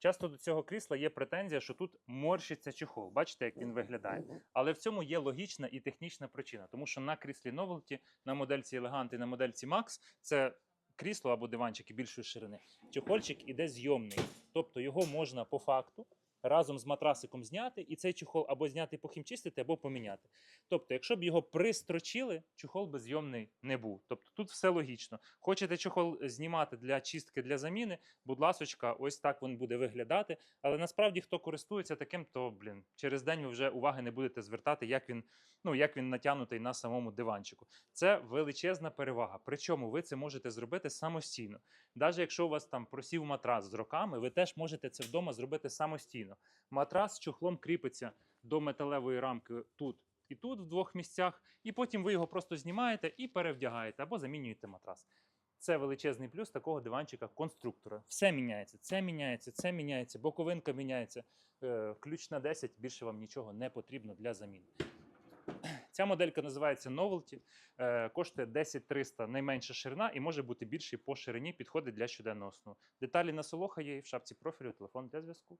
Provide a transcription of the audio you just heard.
Часто до цього крісла є претензія, що тут морщиться чехол. Бачите, як він виглядає. Але в цьому є логічна і технічна причина, тому що на кріслі Novelty, на модельці Elegant і на модельці Max це крісло або диванчики більшої ширини. Чехольчик іде зйомний, тобто його можна по факту разом з матрасиком зняти, і цей чехол або зняти похімчистити, або поміняти. Тобто, якщо б його пристрочили, чехол би зйомний не був. Тобто тут все логічно. Хочете чехол знімати для чистки для заміни, будь ласочка, ось так він буде виглядати. Але насправді, хто користується таким, то блін, через день ви вже уваги не будете звертати, як він, ну як він натягнутий на самому диванчику. Це величезна перевага. Причому ви це можете зробити самостійно. Навіть якщо у вас там просів матрас з роками, ви теж можете це вдома зробити самостійно. Матрас з чохлом кріпиться до металевої рамки тут і тут в двох місцях, і потім ви його просто знімаєте і перевдягаєте або замінюєте матрас. Це величезний плюс такого диванчика конструктора. Все міняється, це міняється, це міняється, боковинка міняється. Е, Ключ на 10, більше вам нічого не потрібно для заміни. Ця моделька називається Novelty, е, коштує 10300 найменша ширина і може бути більший по ширині, підходить для щоденного сну. Деталі на Солоха є в шапці профілю, телефон для зв'язку.